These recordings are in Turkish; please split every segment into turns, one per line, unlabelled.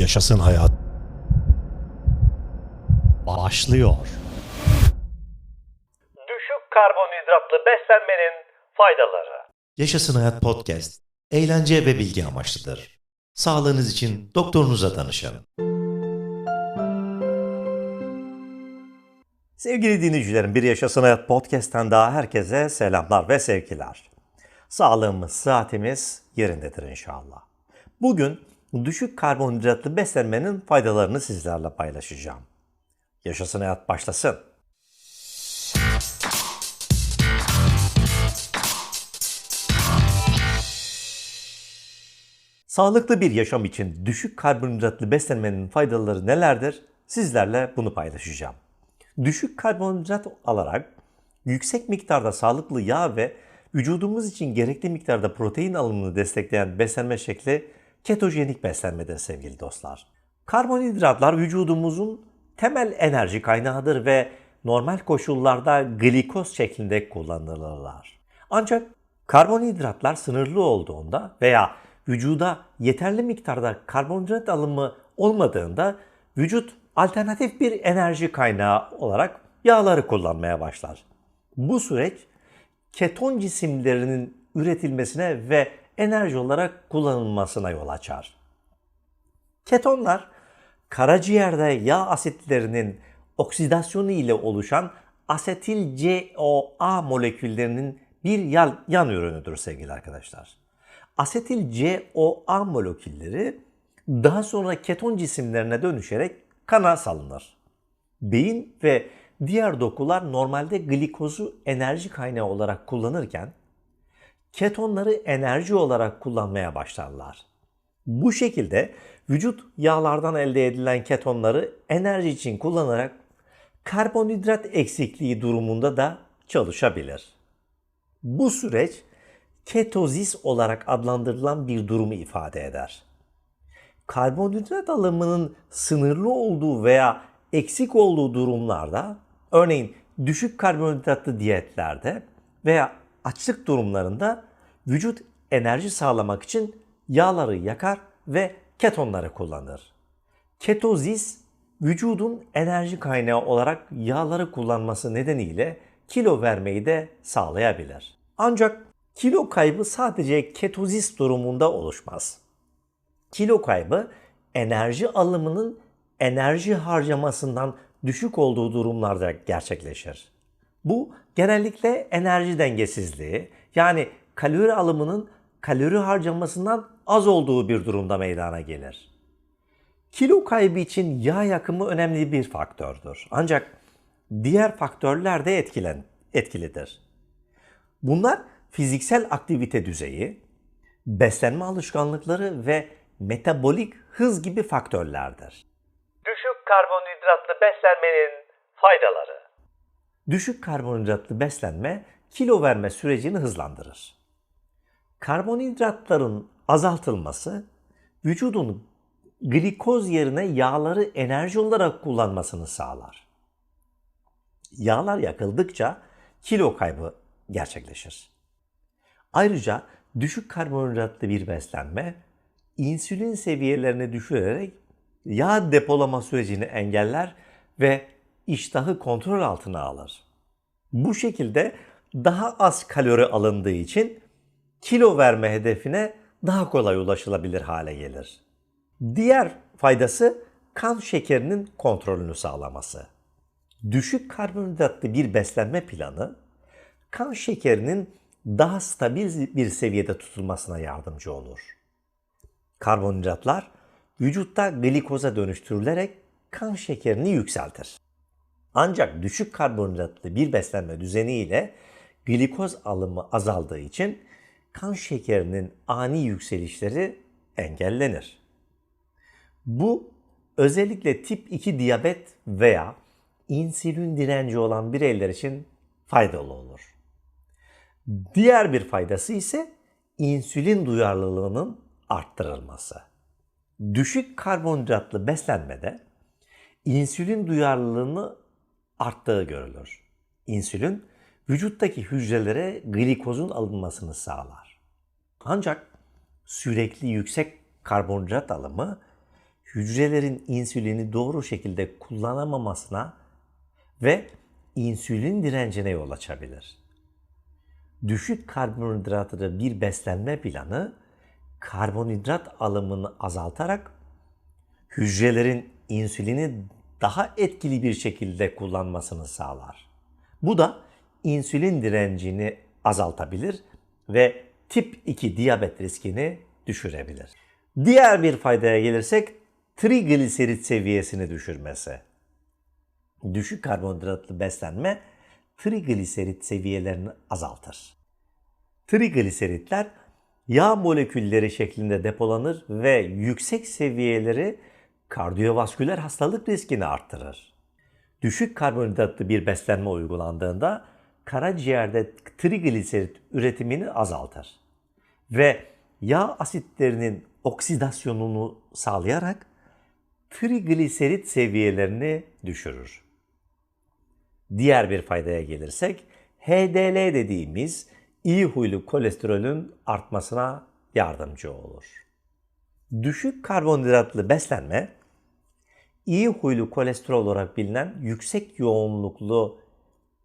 Yaşasın hayat. Başlıyor.
Düşük karbonhidratlı beslenmenin faydaları.
Yaşasın Hayat Podcast. Eğlence ve bilgi amaçlıdır. Sağlığınız için doktorunuza danışın.
Sevgili dinleyicilerim, Bir Yaşasın Hayat Podcast'ten daha herkese selamlar ve sevgiler. Sağlığımız, sıhhatimiz yerindedir inşallah. Bugün düşük karbonhidratlı beslenmenin faydalarını sizlerle paylaşacağım. Yaşasın Hayat başlasın. Sağlıklı bir yaşam için düşük karbonhidratlı beslenmenin faydaları nelerdir? Sizlerle bunu paylaşacağım. Düşük karbonhidrat alarak yüksek miktarda sağlıklı yağ ve vücudumuz için gerekli miktarda protein alımını destekleyen beslenme şekli ketojenik beslenmedir sevgili dostlar. Karbonhidratlar vücudumuzun temel enerji kaynağıdır ve normal koşullarda glikoz şeklinde kullanılırlar. Ancak karbonhidratlar sınırlı olduğunda veya vücuda yeterli miktarda karbonhidrat alımı olmadığında vücut alternatif bir enerji kaynağı olarak yağları kullanmaya başlar. Bu süreç keton cisimlerinin üretilmesine ve enerji olarak kullanılmasına yol açar. Ketonlar karaciğerde yağ asitlerinin oksidasyonu ile oluşan asetil CoA moleküllerinin bir yan, yan ürünüdür sevgili arkadaşlar. Asetil CoA molekülleri daha sonra keton cisimlerine dönüşerek kana salınır. Beyin ve diğer dokular normalde glikozu enerji kaynağı olarak kullanırken ketonları enerji olarak kullanmaya başlarlar. Bu şekilde vücut yağlardan elde edilen ketonları enerji için kullanarak karbonhidrat eksikliği durumunda da çalışabilir. Bu süreç ketozis olarak adlandırılan bir durumu ifade eder. Karbonhidrat alımının sınırlı olduğu veya eksik olduğu durumlarda, örneğin düşük karbonhidratlı diyetlerde veya açlık durumlarında vücut enerji sağlamak için yağları yakar ve ketonları kullanır. Ketozis vücudun enerji kaynağı olarak yağları kullanması nedeniyle kilo vermeyi de sağlayabilir. Ancak kilo kaybı sadece ketozis durumunda oluşmaz. Kilo kaybı enerji alımının enerji harcamasından düşük olduğu durumlarda gerçekleşir. Bu genellikle enerji dengesizliği yani kalori alımının kalori harcamasından az olduğu bir durumda meydana gelir. Kilo kaybı için yağ yakımı önemli bir faktördür. Ancak diğer faktörler de etkilen, etkilidir. Bunlar fiziksel aktivite düzeyi, beslenme alışkanlıkları ve metabolik hız gibi faktörlerdir.
Düşük karbonhidratlı beslenmenin faydaları.
Düşük karbonhidratlı beslenme kilo verme sürecini hızlandırır. Karbonhidratların azaltılması vücudun glikoz yerine yağları enerji olarak kullanmasını sağlar. Yağlar yakıldıkça kilo kaybı gerçekleşir. Ayrıca düşük karbonhidratlı bir beslenme insülin seviyelerini düşürerek yağ depolama sürecini engeller ve iştahı kontrol altına alır. Bu şekilde daha az kalori alındığı için kilo verme hedefine daha kolay ulaşılabilir hale gelir. Diğer faydası kan şekerinin kontrolünü sağlaması. Düşük karbonhidratlı bir beslenme planı kan şekerinin daha stabil bir seviyede tutulmasına yardımcı olur. Karbonhidratlar vücutta glikoza dönüştürülerek kan şekerini yükseltir. Ancak düşük karbonhidratlı bir beslenme düzeniyle glikoz alımı azaldığı için kan şekerinin ani yükselişleri engellenir. Bu özellikle tip 2 diyabet veya insülin direnci olan bireyler için faydalı olur. Diğer bir faydası ise insülin duyarlılığının arttırılması. Düşük karbonhidratlı beslenmede insülin duyarlılığını arttığı görülür. İnsülin vücuttaki hücrelere glikozun alınmasını sağlar. Ancak sürekli yüksek karbonhidrat alımı hücrelerin insülini doğru şekilde kullanamamasına ve insülin direncine yol açabilir. Düşük karbonhidratlı bir beslenme planı karbonhidrat alımını azaltarak hücrelerin insülini daha etkili bir şekilde kullanmasını sağlar. Bu da insülin direncini azaltabilir ve tip 2 diyabet riskini düşürebilir. Diğer bir faydaya gelirsek trigliserit seviyesini düşürmesi. Düşük karbonhidratlı beslenme trigliserit seviyelerini azaltır. Trigliseritler yağ molekülleri şeklinde depolanır ve yüksek seviyeleri kardiyovasküler hastalık riskini arttırır. Düşük karbonhidratlı bir beslenme uygulandığında karaciğerde trigliserit üretimini azaltır ve yağ asitlerinin oksidasyonunu sağlayarak trigliserit seviyelerini düşürür. Diğer bir faydaya gelirsek HDL dediğimiz iyi huylu kolesterolün artmasına yardımcı olur. Düşük karbonhidratlı beslenme iyi huylu kolesterol olarak bilinen yüksek yoğunluklu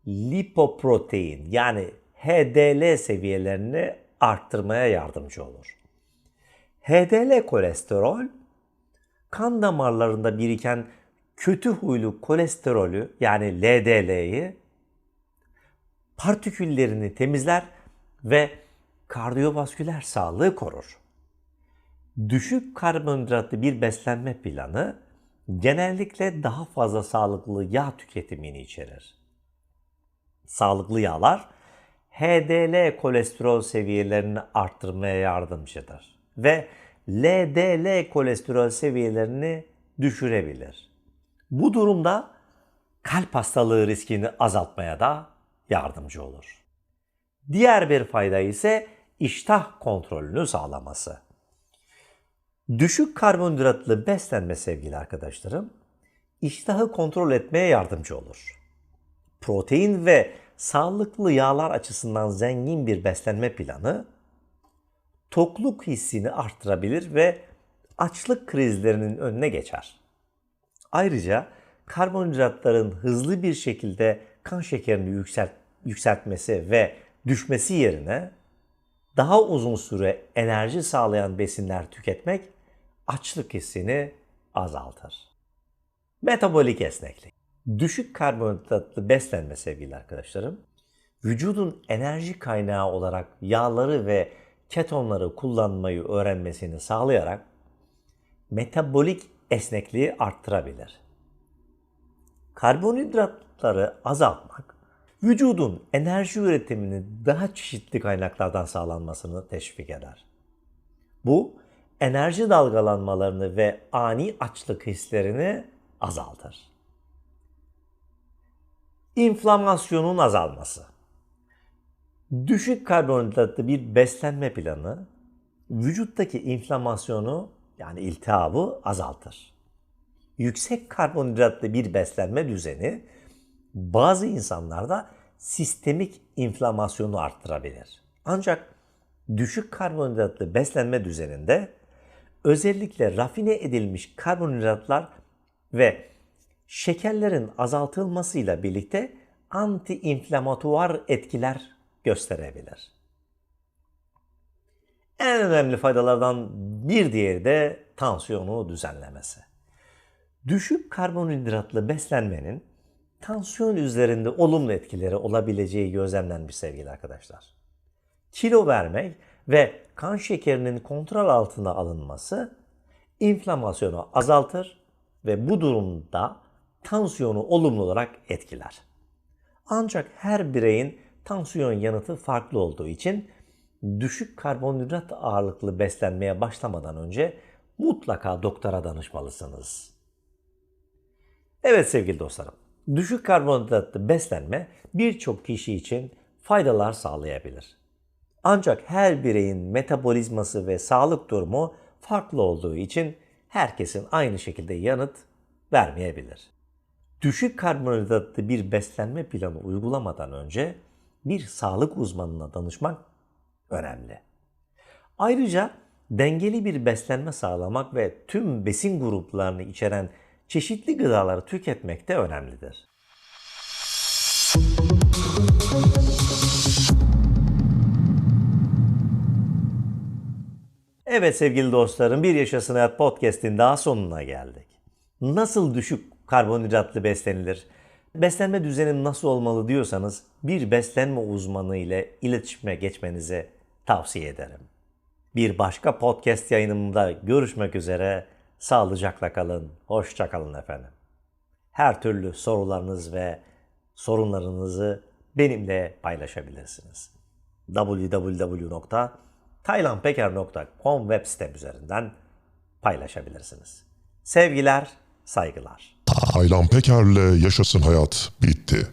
lipoprotein yani HDL seviyelerini arttırmaya yardımcı olur. HDL kolesterol kan damarlarında biriken kötü huylu kolesterolü yani LDL'yi partiküllerini temizler ve kardiyovasküler sağlığı korur. Düşük karbonhidratlı bir beslenme planı genellikle daha fazla sağlıklı yağ tüketimini içerir. Sağlıklı yağlar HDL kolesterol seviyelerini arttırmaya yardımcıdır ve LDL kolesterol seviyelerini düşürebilir. Bu durumda kalp hastalığı riskini azaltmaya da yardımcı olur. Diğer bir fayda ise iştah kontrolünü sağlaması. Düşük karbonhidratlı beslenme sevgili arkadaşlarım, iştahı kontrol etmeye yardımcı olur. Protein ve sağlıklı yağlar açısından zengin bir beslenme planı tokluk hissini arttırabilir ve açlık krizlerinin önüne geçer. Ayrıca karbonhidratların hızlı bir şekilde kan şekerini yükselt, yükseltmesi ve düşmesi yerine daha uzun süre enerji sağlayan besinler tüketmek açlık hissini azaltır. Metabolik esneklik. Düşük karbonhidratlı beslenme sevgili arkadaşlarım, vücudun enerji kaynağı olarak yağları ve ketonları kullanmayı öğrenmesini sağlayarak metabolik esnekliği arttırabilir. Karbonhidratları azaltmak, vücudun enerji üretimini daha çeşitli kaynaklardan sağlanmasını teşvik eder. Bu, enerji dalgalanmalarını ve ani açlık hislerini azaltır. İnflamasyonun azalması. Düşük karbonhidratlı bir beslenme planı vücuttaki inflamasyonu yani iltihabı azaltır. Yüksek karbonhidratlı bir beslenme düzeni bazı insanlarda sistemik inflamasyonu arttırabilir. Ancak düşük karbonhidratlı beslenme düzeninde özellikle rafine edilmiş karbonhidratlar ve şekerlerin azaltılmasıyla birlikte antiinflamatuar etkiler gösterebilir. En önemli faydalardan bir diğeri de tansiyonu düzenlemesi. Düşük karbonhidratlı beslenmenin tansiyon üzerinde olumlu etkileri olabileceği gözlemlenmiş sevgili arkadaşlar. Kilo vermek ve kan şekerinin kontrol altına alınması inflamasyonu azaltır ve bu durumda tansiyonu olumlu olarak etkiler. Ancak her bireyin tansiyon yanıtı farklı olduğu için düşük karbonhidrat ağırlıklı beslenmeye başlamadan önce mutlaka doktora danışmalısınız. Evet sevgili dostlarım, düşük karbonhidratlı beslenme birçok kişi için faydalar sağlayabilir. Ancak her bireyin metabolizması ve sağlık durumu farklı olduğu için herkesin aynı şekilde yanıt vermeyebilir. Düşük karbonhidratlı bir beslenme planı uygulamadan önce bir sağlık uzmanına danışmak önemli. Ayrıca dengeli bir beslenme sağlamak ve tüm besin gruplarını içeren çeşitli gıdaları tüketmek de önemlidir. Evet sevgili dostlarım Bir Yaşasın Hayat Podcast'in daha sonuna geldik. Nasıl düşük karbonhidratlı beslenilir? Beslenme düzenim nasıl olmalı diyorsanız bir beslenme uzmanı ile iletişime geçmenizi tavsiye ederim. Bir başka podcast yayınımda görüşmek üzere. Sağlıcakla kalın, hoşça kalın efendim. Her türlü sorularınız ve sorunlarınızı benimle paylaşabilirsiniz. www.taylanpeker.com web sitem üzerinden paylaşabilirsiniz. Sevgiler, saygılar.
Taylan Peker'le Yaşasın Hayat bitti.